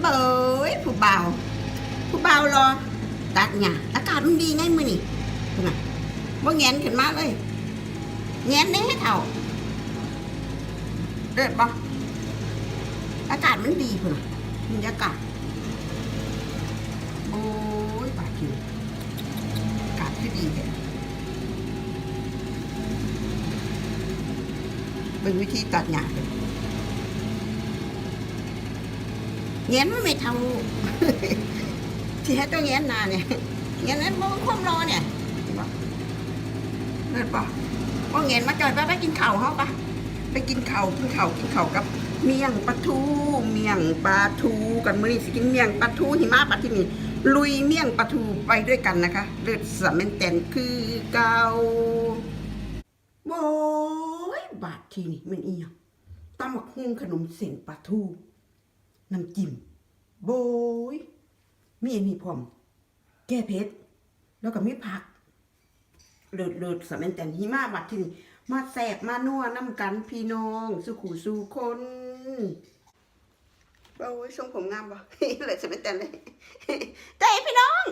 เบยผู้เบาผู้เบารอตัดเนี่ยอากาศมันดีไงมือนี่พุ่นน่ะบ่แงนขึ้นมาเลยแงนแน่เท่าเดือดปะอากาศมันดีพุ่นน่ะบรรยากาศโอ้ยบาดอยู่อากาศที่ดีเลยเป็นวิธีตัดหญ้าเลย แงนมันไม่เท่าที่ให้ตัวเงี้ยนาเนี่ยเงี้ยนั้นมันความรอเนี่ยเนปลิศปะว่าเงี้ยมาจอยไปไปกินข้าเขาปะไปกินข้ากินข้ากินข้ากับ เมี่ยงปลาทูเมี่ยงปลาทูกันมื้อนี้สิกินเมี่ยงปลาทูหิมะปลาที่นี่ลุยเมี่ยงปลาทูไปด้วยกันนะคะเลือดสะเมนแตนคือเกาโอ้ยบาททีนี่มันอีหยังตำบักฮุงขนมเส้นปลาทู น้ำจิ้มโบยมีอันนี้พร้อม แก้เผ็ดแล้วก็มีผักเลิศเลิศสมัยแต่นหิมาบัดที่นี่มาแสบมานัวน้ำกันพี่น้อง สุขูสู่คนโอ้ยทรงผมงามบ่เลยสมัยแต่นเลยแต่พี่น้อง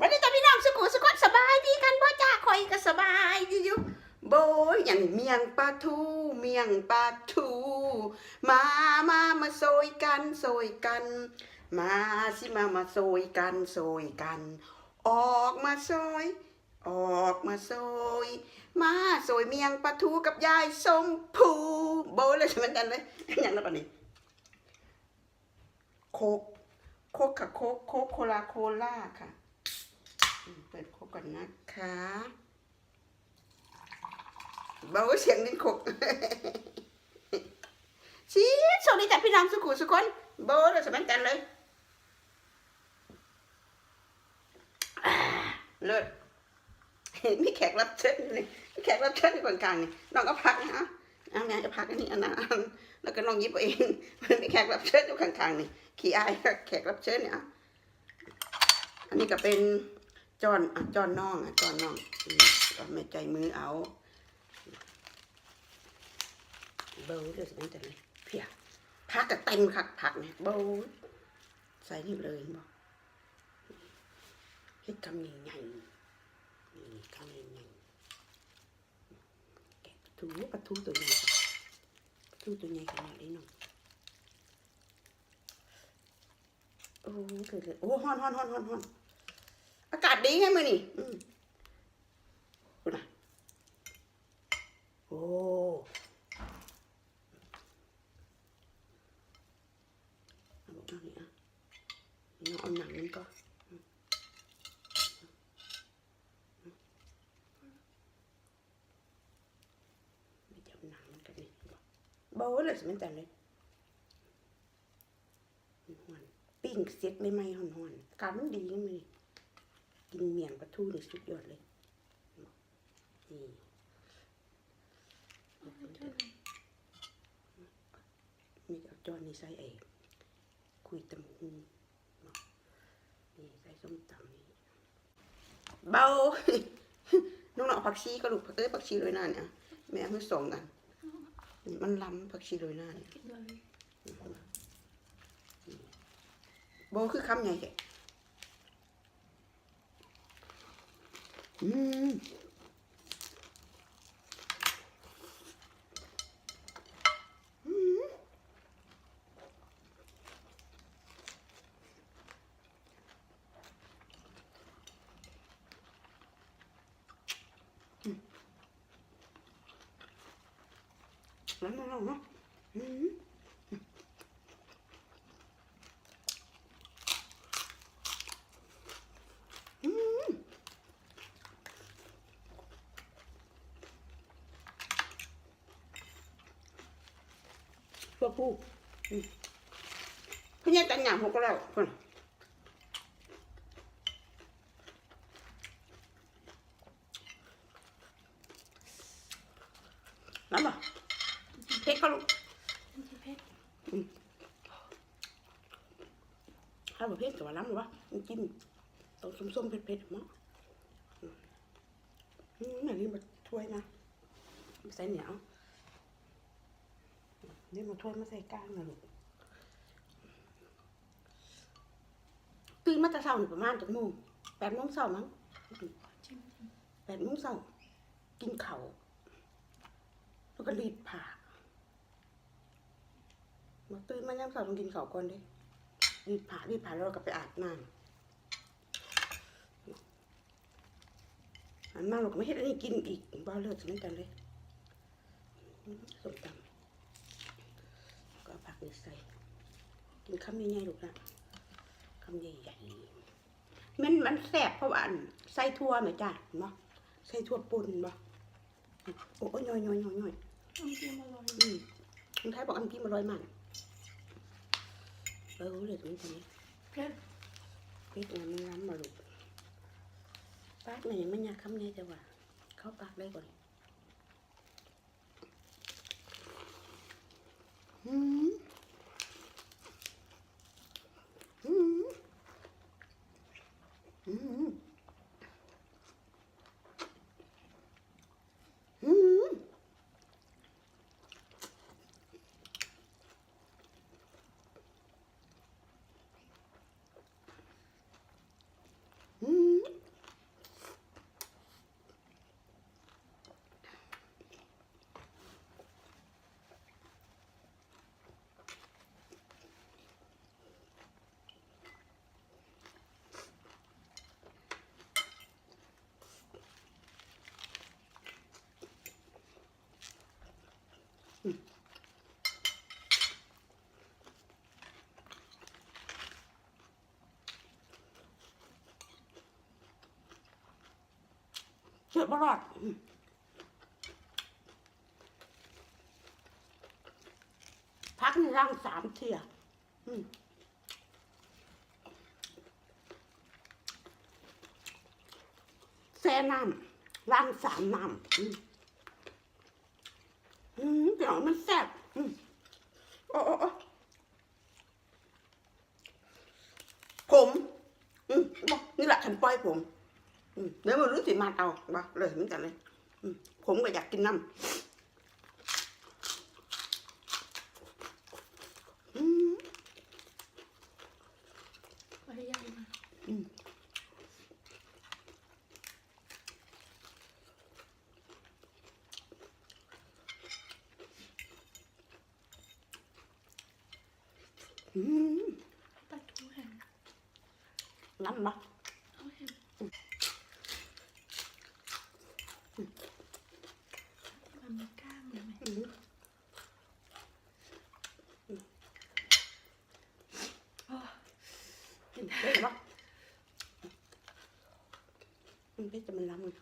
วันนี้แตาพี่น้องสุขูสุขคนสบายดีกันบ่จ้าคอยก็สบายดีอยู่ โบยอย่างเมียงปลาทู เมียงปลาทู มามามาโซยกันโซยกัน มาสิมามาโซยกันโซยกัน ออกมาโซยออกมาโซยมาโซยเมียงปลาทูกับยายส้มผูโบเลยใช่ไหมกันเลยอย่างนั้นปะนี่โคกโคกค่ะโคกโคกโคลาโคล่าค่ะ เปิดโคกก่อนนะคะ เบาเสียงนิ้นโคกชีสวัสดีจ้ะพี่น้องสุขุสุคนโบเลยใช่ไหมกันเลยเลิศมีแขกรับเชิญอยู่นี่มีแขกรับเชิญอยู่กลางๆนี่น้องก็พักนะฮะเอาไงจะพักอันนี้อันนั้นแล้วก็น้องยิบเองมันมีแขกรับเชิญอยู่ข้างๆนี่ขี้อายแขกรับเชิญเนี่ยอันนี้ก็เป็นจอนจอนน้องอะจอนน้องอืมก็ไม่ใจมือเอา เบาเลยสินั่นแต่เลยเพียพักก็เต็มคักผักเนี่ยเบาใส่นี่เลยบอกเฮ็ดคำใหญ่ๆนี่คำใหญ่ๆแกะปลาทูปลาทูตัวใหญ่ค่ะปลาทูตัวใหญ่ขนาดนี้เนาะโอ้เกิดเลยโอ้ฮอนฮอนฮอนฮอนฮอนอากาศดีไงมือนี่อืมโอ้เอาบอกเอานี่อะ นี่เอาหนังมันก็ไม่จับหนังมันกันนี่เบาเลยสิมันแต่เลยหอนปิ้งเซ็ตไม่ไหม้หอนหอนๆอากาศมันดีนะมันนี่กินเมี่ยงปลาทูนี่สุดยอดเลยนี่มีเอาจอนนี่ใส่เองคุยตำหูเนาะนี่ใส่ส้มตำนี่เบา น้องๆผักชีก็ลูกเอ้ยผักชีเลยหน้าเนี่ยแม่ให้ส่งกันนี่มันล้ำผักชีเลยหน้าเนี่ยโบคือคำใหญ่แกอืมอืมแล้วน้องๆเนาะอืมอืมตัวผู้อืมพี่เนี่ยตันหยามห กแล้วคนน้ำบ่เพ็กก็ลูกข้าวประเภทกับว่าล้ำหรือวะมันกินต้องส้มๆเผ็ดๆมั้งอืมอันนี้มาถ้วยนะมาใส่เหนียวนี่มาถ้วยมาใส่ก้างนะลูก นมาแต่เช้านี่ประมาณจักโมงแปดโมงเช้ามั้งแปดโมงเช้ากินเข้าแล้วก็รีดผ้ามาตื่นมายามเช้าต้องกินข้าวก่อนเด้รีดผ้ารีดผ้าแล้วเราก็ไปอาบน้ำอันมาเราก็ไม่เห็นอันนี้กินอีกบ้าเลิศสมัยกันเลยสมตำก็ผักนี่ใส่กินคำใหญ่ๆลูกนะ คำใหญ่ๆมันมันแสบเพราะว่าอันใส่ทั่วไหมจ้ะเนาะใส่ทั่วปุ่นบ่โอ้ยย่อยย่อยย่อยย่อยน้ำจิ้มอร่อยอืมคนไทยบอกอันที่มันร้อยมันเออเลยตรงนี้ตรงนี้เผ็ดพริกนะมันล้ำมาลูกปากมันยังไม่ยากคำใหญ่แต่ว่า เข้าปากได้ก่อนอืมอืม อืมอืมอืม เชื่อบ่รอดพักนี่ร่างสามเที่ยแซ่น้ำร่างสามน้ำเดี๋ยวมันแซ่บโอ้ผมนี่แหละขันปล่อยผม เดี๋ยวมันรู้สิมาเอาบ่เลยเหมือนกันเลยอืมผมก็อยากกินน้ำอืมไปใหญ่มาอืมอืมปลาทูแห้งล้ำบ่ เอาแห้งมันมีกล้ามเลยไหม อืม โอ้ กินได้บ่ มันเป็นจะมันล้ำเลย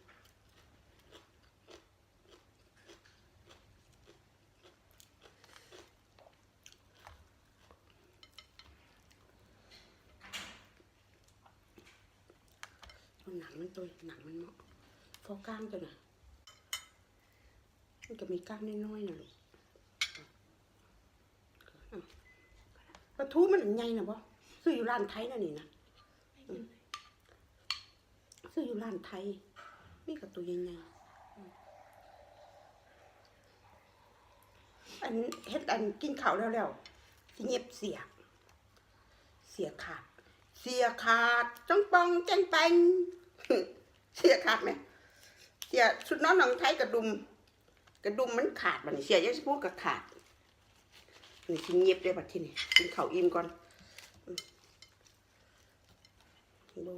เอาหนังมันตัวหนังมันเหมาะฟอก้างตัวน่ะมันก็มีก้างน้อยๆนะลูกอะปลาทูมันอันใหญ่นะบ่ซื้ออยู่ร้านไทยน่ะนี่นะ ซื้ออยู่ร้านไทยนี่กับตัวใหญ่ๆอันเฮ็ดอันกินข้าวแล้วแล้วสิเงียบเสีย เสียขาด เสียขาดจ้องปองแจงแปงเสียขาดไหมเสียชุดนอนหนังไทยกระดุม กระดุมมันขาดบัดนี้เสียยังสิพูดกับขาดนี่สิเงียบได้บัดที่นี่กินข้าวอิ่มก่อนดู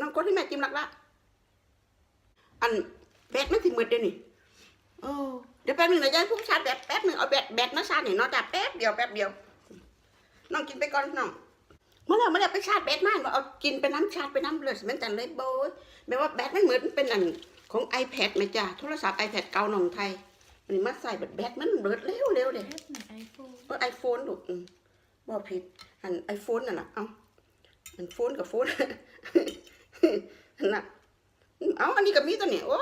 น้องคนที่แม่จิ้มหลักละอันแบตมันถึงหมดเดี๋ยวนี้โอ้เดี๋ยวแป๊บหนึงเดี๋ยวยายพุ่งชาร์จแบตแป๊บหนึ่งเอาแบตแบตมาชาร์จหน่อยเนาะจ้ะแป๊บเดียวแป๊บเดียวน้องกินไปก่อนน้องเมื่อไหร่เมื่อไหร่ไปชาร์จแบตมาว่าเอากินไปน้ำชาร์จไปน้ำเลยเหมือนกันเลยโบยแปลว่าแบตมันเหมือนเป็นอันของ iPad ไหมจ้ะโทรศัพท์ iPad เก่าหนองไทยอันนี้มาใส่แบตแบตมันเบิดเร็วเร็วเด้เผ็ดไหนไอโฟนเออไอโฟนลูกอืมบอกผิดอันไอโฟนน่ะนะเอาอันโฟนกับโฟน น่ะเอาอันนี้กับมีตัวนี้โอ้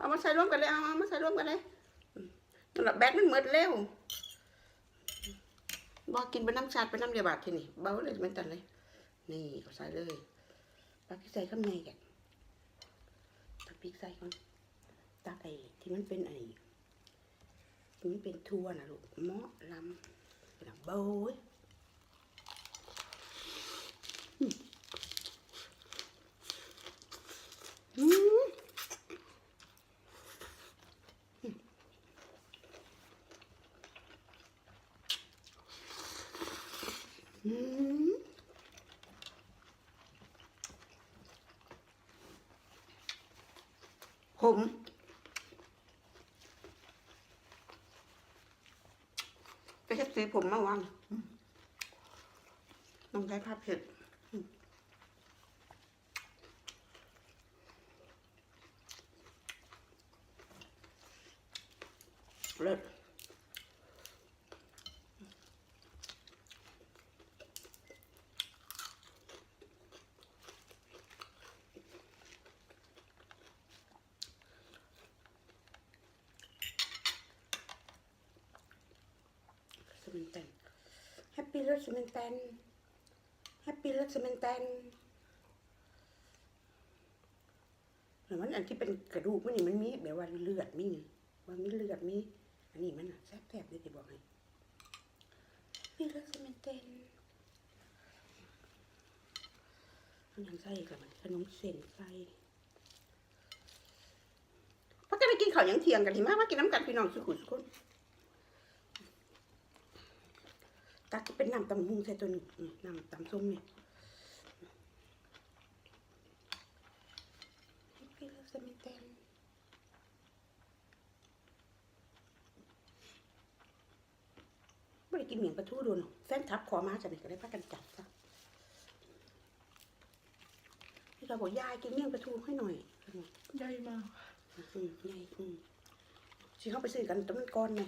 เอามาใส่ร่วมกันเลยเอามาใส่ร่วมกันเลยอืมนั่นแหละแบตมันหมดเร็วบอกกินไปน้ำชาติไปน้ำเดียบาทที่นี่เบาเลยมันตันเลย นี่เอาใส่เลยปลาพริกใส่ข้างในแกตักพริกใส่ก่อนตักไอ้ที่มันเป็นไอ้ที่มันเป็นทั่วนะลูกเมาะลำ là bầu ấy อืม ผมไปเช็ดสีผมมาวางต้องใช้ผ้าเผ็ด แฮปปี้เลิศสมินแตนแฮปปี้เลิศสมินแตนแต่มันอันที่เป็นกระดูกมันนี่มันมีแบบว่าเลือดมีว่ามีเลือดมีอันนี้มันอะแซ่บๆเลยที่บอกให้พี่เลิศสมินแตนมันยังใส่กับมันขนมเส้นใส่พักกันไปกินข้าวยังเที่ยงกันทีมามากินน้ำกันพี่น้องสุขุสุขุน ตักเป็นน้ำตำมุงใส่ตัวนี้อืมน้ำตำส้มเนี่ยให้พี่เลือกสมิเตนไม่ได้กินเหมียงปลาทูโดนแฟนทับขอมาจากไหนก็ได้พักกันจัดซะพี่เราบอกยายกินเมี่ยงปลาทูให้หน่อยใหญ่มากอืมยายอืมสิเข้าไปซื้อกันแต้มันก้อนไหม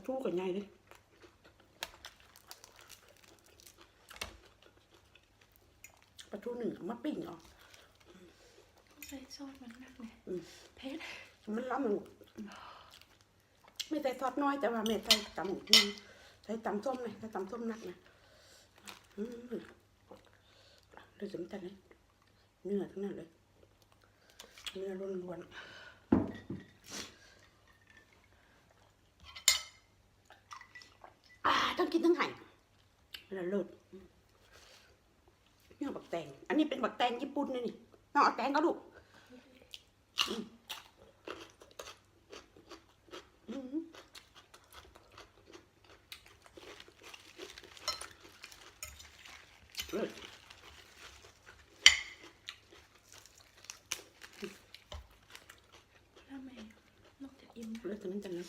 ปลาทูกับไงเลยปลาทูหนึ่งเอามาปิ้งเออกใส่ซอสมันนักเลยอืมเผ็ดมันล้ำมันไม่ใส่ซอสน้อยแต่ว่าแม่ใส่ตำนี่ใส่ตำส้มเลยใส่ตำส้มนักนะอืมเลยสมจันเลยเนื้อทั้งนั้นเลยเนื้อล้วนๆอ่าต้องกินทั้งไห่แล้วเลิศเนี่ยบักแตง อันนี้เป็นบักแตงญี่ปุ่น นะนี่น้องเอาแตงก็ลูกอืมเลิศทำไมนอกจากอิ่มเลิศจังนั้นจังนั้น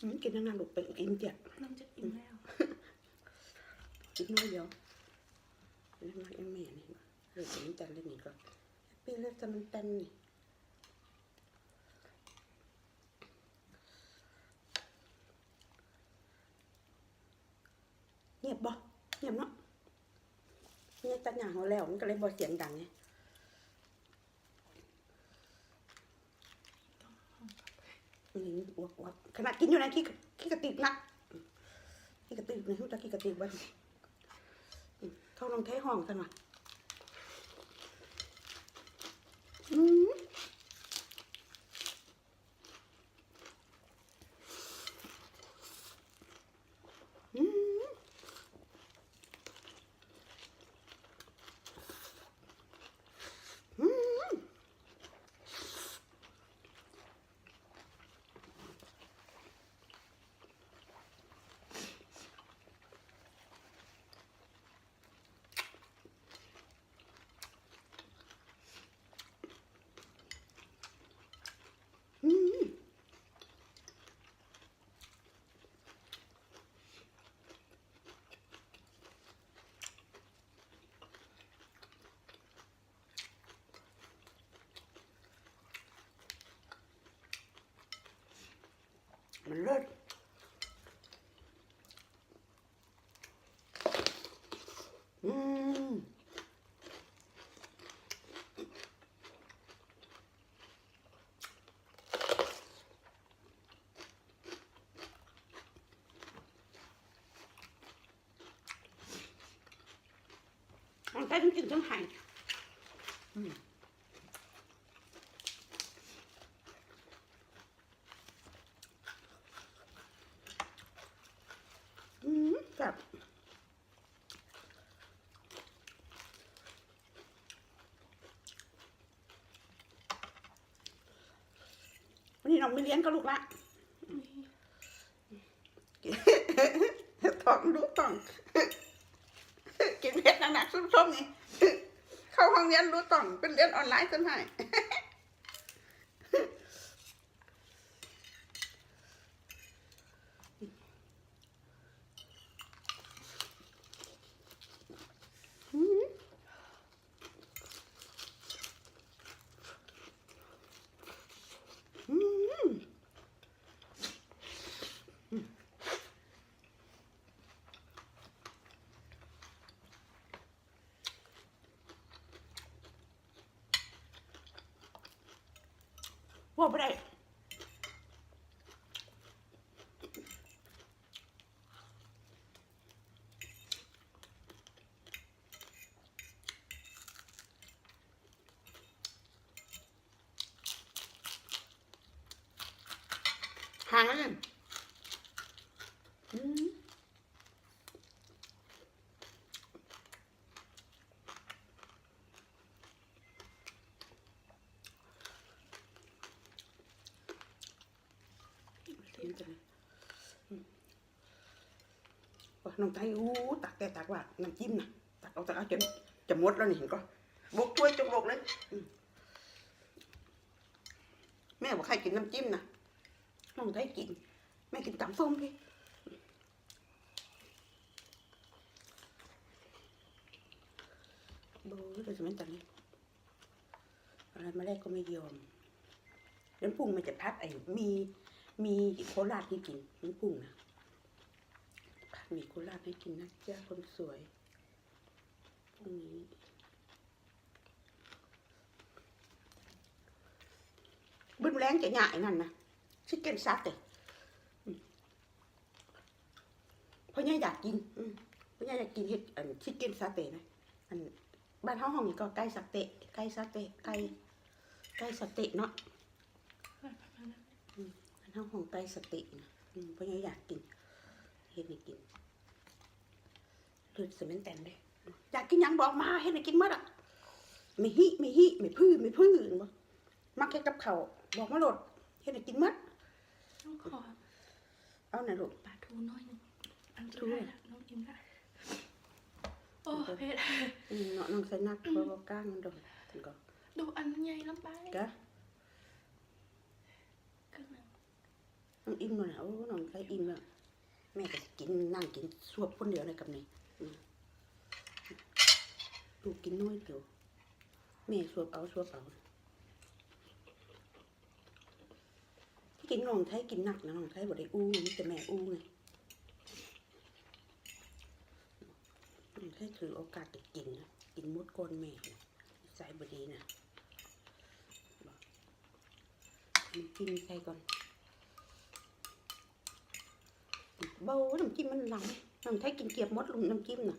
อืมกินนานๆลูกเป็นอิ่มเจียนอกจากอิ่มแล้วกินน้อยเดียวกินน้อยเอ็มแม่นี่เลิศจังนั้นจังเลยนี่ก็ พี่เลิศจังมันเต็มนี่เงียบบ่เงียบเนาะเงียบจัดอย่างเขาแล้วมันก็เลยบ่เสียงดังไงอืมอวบอวบขนาดกินอยู่นะขี้ขี้กระติกนักขี้กระติกในหูตะขี้กระติกบ้านเข้าลองเทห้องกันว่ะ อืมอืมอืม อืม มันเลิศอืมมันได้ทั้งกินทั้งไห่อืม ไม่เลี้ ยงก็ลูกละนี่ต้องดูต้องกินเผ็ดหนักๆส้มๆนี่เข้าห้องเรียนรู้ต้องเป็นเรียนออนไลน์จนให้ว่าไม่ได้ห่างกันอืมเสียงจังเลยอืมว่า น้องไทยอู้ตักแต่ตักว่าน้ำจิ้มนะตักเอาตักเอาจนจะมดแล้วนี่เห็นก็บกถ้วยจงบกเลยแม่บอกใครกินน้ำจิ้มนะน้องไทยกิน แม่กินตำส้มพี่โบเราจะไม่ตันอะไรมาแรกก็ไม่ยอมเดี๋ยวปรุงมันจะพัดไอ้มีมีโคราชให้กินน้ำปรุงนะ พัดมีโคราชให้กินนะจ้าคนสวยพรุ่งนี้บึ้มแรงจะใหญ่นั่นนะชิคเก้นซัดเลยเพราะย่าอยากกินอืมเพราะย่าอยากกินเห็ดอันชิคเก้นซาเต้นะอันบ้านเฮาห้องนี้ก็ไก่ซาเต้ไก่ซาเต้ไก่ไก่สาเต้เนาะแบบประมาณนั้นบ้านเฮาห้องไก่สาเต้นะอืมเพราะย่าอยากกิน เฮ็ดให้กินเลือดสมันแตนเลยอยากกินหยังบอกมาเฮ็ดให้กินหมดอะไม่ฮิไม่ฮิไม่พื้ไม่พื้บ่มักเฮ็ดกับข้าวบอกมาโลดเฮ็ดให้กินหมดต้องขอเอาหน่ะลูกปลาทูน้อยหนึงอันทูสุดท้ายละน้องอิ่มละโอ้เผ็ดอืมเนาะน้องใส่นักเพราะว่าก้างมันโดนถึงก็ดูอันใหญ่ลำไปกะครึ่งหนึ่งน้องอิ่มแล้วนะโอ้น้องใส่อิ่มแล้ว แม่ก็กินนั่งกินสวบคนเดียวเลยกับนี่ลูกกินน้อยเดียวแม่สวบเอาสวบเอาที่กินน้องไทยกินหนักนะน้องไทยบ่ได้อู้มีแต่แม่อู้ไงน้องไทยถือโอกาสไปกินนะกินมดก้นแม่ใส่บดีนะบอกน้ำจิ้มใส่ก่อน เบาน้ำจิ้มมันหลังน้ำไทยกินเกียบมดลุงน้ำจิ้มน่ะ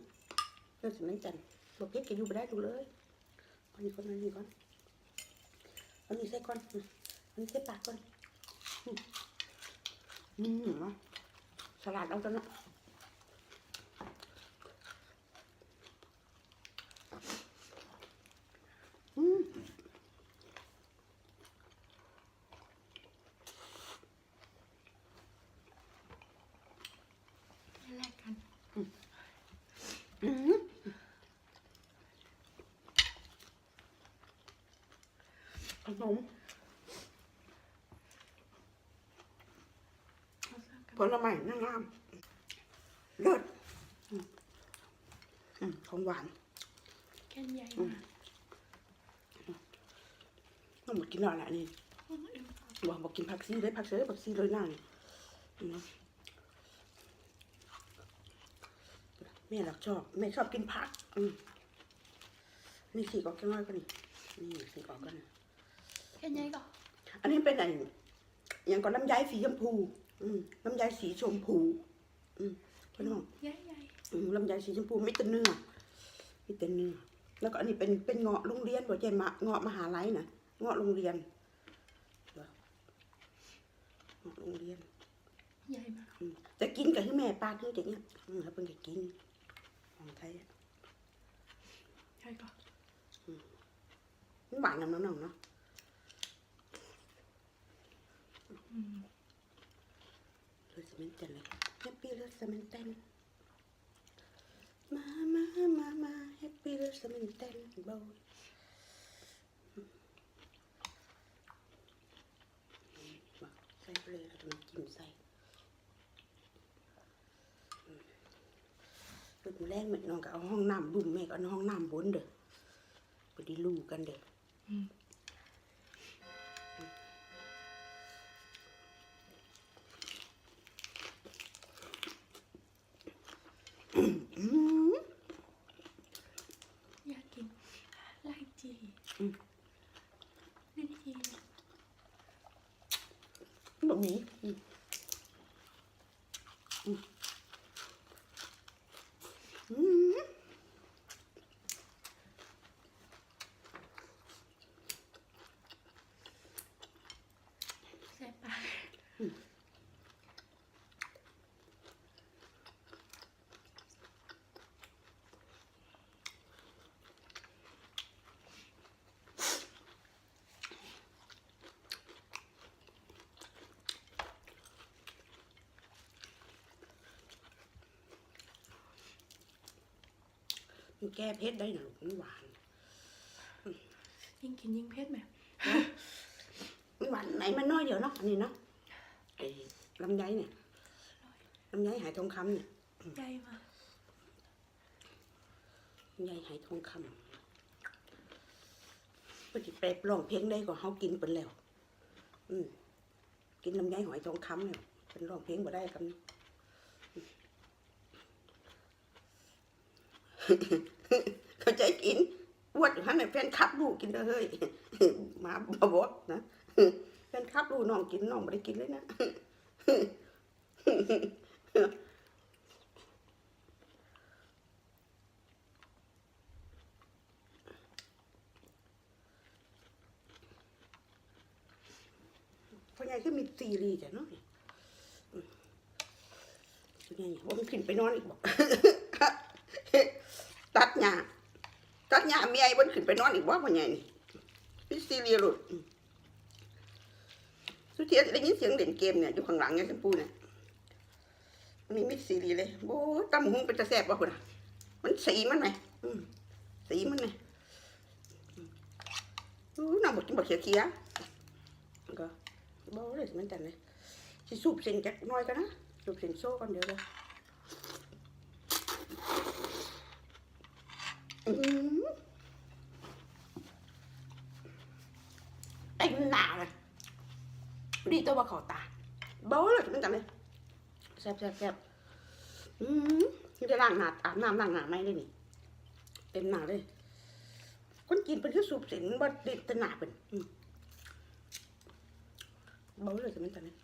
เลืองสมันจันบอกเพชรจะอยู่ไปได้ดูเลยอันนี้ก่อนอันนี้ก่อนอันนี้ใส่ก่อนอันนี้ใส่ปากก่อนอืมอืมเนาะสลัดเอาตัวเนาะอืม แลกกัน อืมขนม เอาสร้างกัน ผลไม้นางงามเลิศอืมอืม ของหวานแค่ใหญ่มากน้องหมดกินแล้วแหละนี่อืมอิ่มบอกบอกกินผักซีเลยผักเสือผักซีเลยหน้านี่เนาะแม่รักชอบแม่ชอบกินผักอืมนี่สีกออกแค่น้อยกันนี่นี่สีกออกกันแค่ใหญ่ก็อันนี้เป็นอะไรอย่างก่อนลำไยสีชมพู อืมลำไยสีชมพูอืมพี่น้องใหญ่ใหญ่อืม ลำไยสีชมพูไม่แต่เนื้อไม่แต่เนื้อแล้วก็อันนี้เป็นเป็นเงาะโรงเรียนบ่ใจมาเงาะมหาลัยนะเงาะโรงเรียนเหรอเงาะโรงเรียนใหญ่มากอืมแต่กินกับที่แม่ป้าคืออย่างเงี้ยอืมแล้วเป็นก็กินของไทยอะใหญ่ก็มันหวานน้ำน้องๆเนาะอ sementen เลย Happy เลย sementen ม มามามามา Happy เลย sementen โบยใส่ไปเลยแล้วก็น้ำจิ้มใส่เปิดมือแรกแม่น้องก็เอาห้องน้ำบุ่มแม่ก็เอาห้องน้ำบนเด้อพอดีลูกกันเด้อ แบบนี้อืมอืมอืมแซ่บปาก มันแก้เผ็ดได้นะลูกมันหวาน ยิ่งกินยิ่งเผ็ดไหมมันหวานไหนมันน้อยเดียวเนาะอันนี้เนาะไอ้ลำไยเนี่ยลำไยหายทองคำเนี่ยใหญ่มากลำไยหายทองคำก็จะแปลร้องเพลงได้ก็เฮากินเป็นแล้ว อืมกินลำไยหอยทองคำเนี่ยเป็นร้องเพลงบ่ได้กัน เข้าใจกินอวดอยู่ฮะเนี่นคับลูกกินเด้อเฮ้ยมาบ่บอกนะแฟนคับลูกน้องกินน้องไม่ได้กินเลยนะพ่อใหญ่ก็มีซีรีส์จ้ะเนาะอืมพ่อใหญ่ว่ามันขึ้นไปนอนอีกบอกตัดหญ้า ตัดหญ้าเมียไอ้บนขึ้นไปนอนอีกว่าพ่อใหญ่นี่มีซีรีส์หลุดสุดท้ายได้ยินเสียงเล่นเกมเนี่ยอยู่ข้างหลังเนี่ยชมพูเนี่ยมันมีมิดซีรีเลยโอ้ยตำหุงเป็นตะแสบว่ะคุณอะมันสีมันไหมสีมันไหมอู้น้ำบดกินบดเขียวเขียวๆก็บอเลยมันจันเลยสิสูบเส้นจักน้อยกันนะสูบเส้นโซ่ก่อนเดี๋ยวเลยอืมไอ้หนาเลยดี ตัวว่าเขาตาเบาเลยมันจันเลยแซ่บแซ่บแซ่บอืมนี่จะล้างหนาอาบน้ำล้างหนาไหมเลยนี่เต็มหนาเลย คนกินเป็นคือสูบเส้นบัดดแต่หนาเป็นอืม bố rồi thì mình tận Hmm.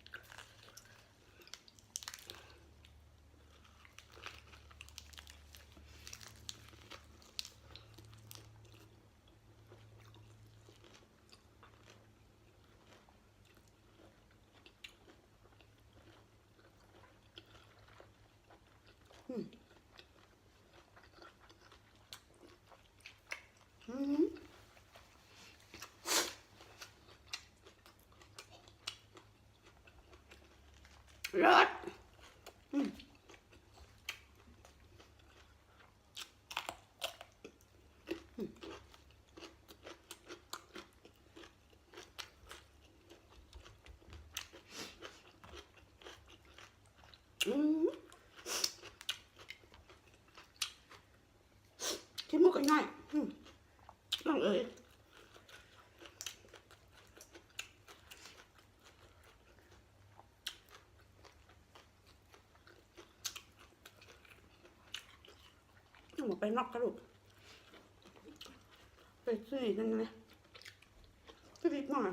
ต้องบอกไปนอกกระดูกไปซื้อนั่นเลยซื้อนิดหน่อย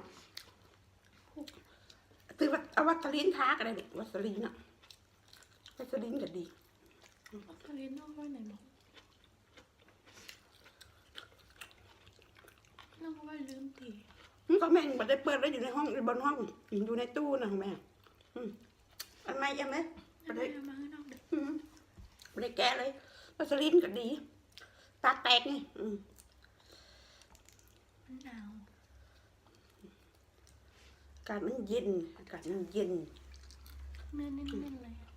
ซื้อวัตเอาวัสลีนทากันเลยเด็กวัสลีนอะวัสลีนก็ดีทะเลนอกไว้ไหนหมดน้องเอาไว้ลืมตีอืมก็แม่งบัได้เปิดไว้อยู่ในห้องบนห้องอยู่ในตู้นะของแม่อืมอันไม่ยังไหมเอาไว้เอามาให้น้องเด็กอืมไม่ได้แกะเลย วัสลีนก็ดี ตาแตกนี่อืมมันหนาวอากาศมันเย็นอากาศมันเย็นเนื้อเน้นๆเลยอะ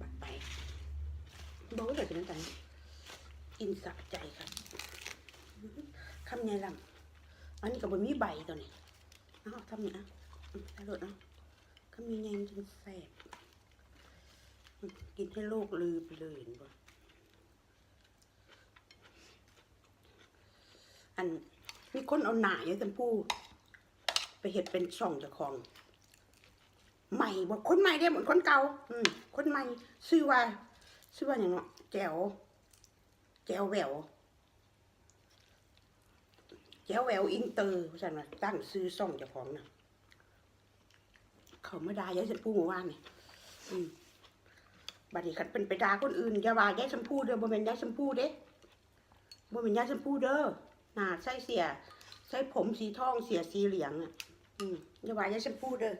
ปัดไปบอกว่าจะเป็นกันกินสะใจครับคำไงลำอันนี้ก็บนมีใบตัวนี้เอาทำนี่อะอืมได้รถเนาะคำมีไงมันจะแสบอืม กินให้โลกลือไปเลยเห็นบ่อันมีคนเอาหนาอย่างจำพูไปเห็ดเป็นช่องเจ้าของ ใหม่บอกคนใหม่ได้เหมือนคนเก่า อืมคนใหม่ชื่อว่าชื่อว่าอย่างเนาะแจวแจวแหววแจวแหววอินเตอร์ฉันว่าตั้งซื้อซ่องเจ้าของน่ะเขาไมาด่ายายชมพู่เมื่อวานเนี่อืม บัดนี้คันเป็นไปด่าคนอื่นอย่าว่ายายชมพูเด้อบ่แม่นยายชมพูเด้บ่แม่นยายชมพูเด้อหนาใส่เสียใส่ผมสีทองเสียสีเหลืองอะอย่าว่ายายชมพูเด้อ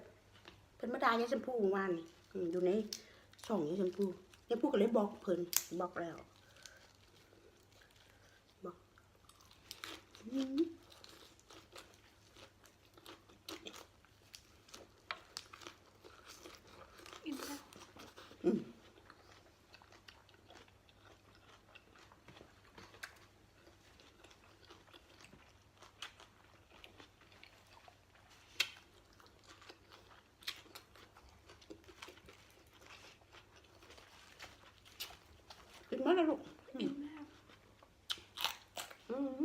เพิ่นมาด่ายายชมพูเมื่อวานนี่อืมอยู่ในช่องยายชมพู่ยายชมพูก็เลยบอกเพิ่นบอกแล้วบอกอม อิ่มแล้ว กิน มาแล้วลูกอิ่มแล้วอืม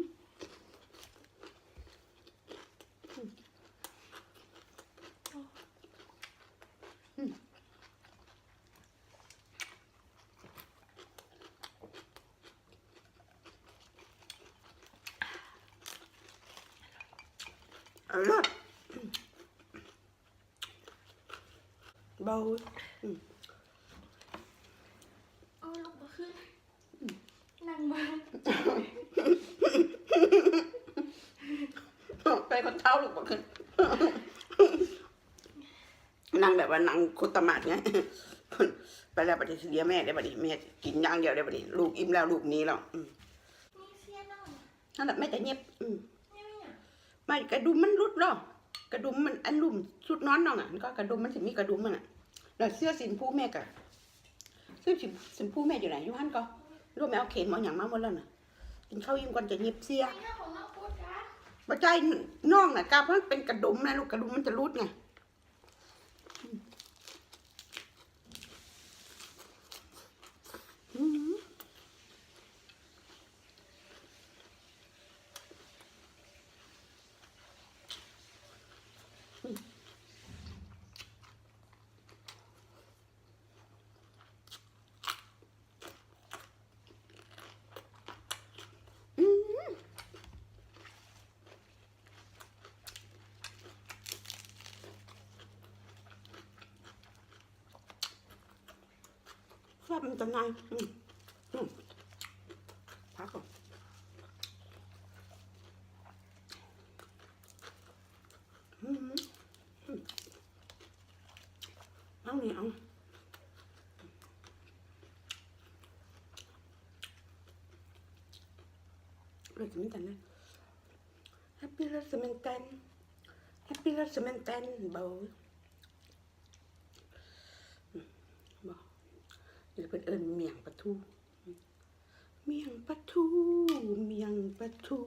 อร่อยเบาเอาลงมาขึ้นนั่งมา ไปคนเท้าลูกบอกขึ้น นั่งแบบ ว่านั่งคุตมาดไงไปแล้วบัดนี้เสียแม่ได้บัดนี้แม่กินอย่างเดียวได้บัดนี้ลูกอิ่มแล้วลูกหนี้แล้วอืมนี่เสียน้องนั่นแหละแม่จะเงียบอืมนี่ไม่อยากไม่กระดุมมันรุดหรอกกระดุมมันอันลุ่มสุดนอนน้องอะมันก็กระดุมมันสิมีกระดุมมันอะแล้วเสื้อสินผู้แม่กะเสื้อสินสินผู้แม่อยู่ไหนอยู่หันก็รู้แม่เอาเข็นหมออย่างมาหมดแล้วน่ะกินข้าวอิ่มก่อนจะเงียบเสียไอ้เรื่องของน้องพูดนะบัใจน้องน่ะกาเพราะมันเป็นกระดุมนะลูกกระดุมมันจะรุดไงอืมชอบมั นจะไงอืมอืมพักก่อนอืมอืมเอานี่เอาเลยจะไม่กันนะ Happy รัสมันตัน Happy รัสมันตันเบาอืมบอก เดี๋ยวเป็นเอิญเมียงปลาทู เมียงปลาทู เมียงปลาทู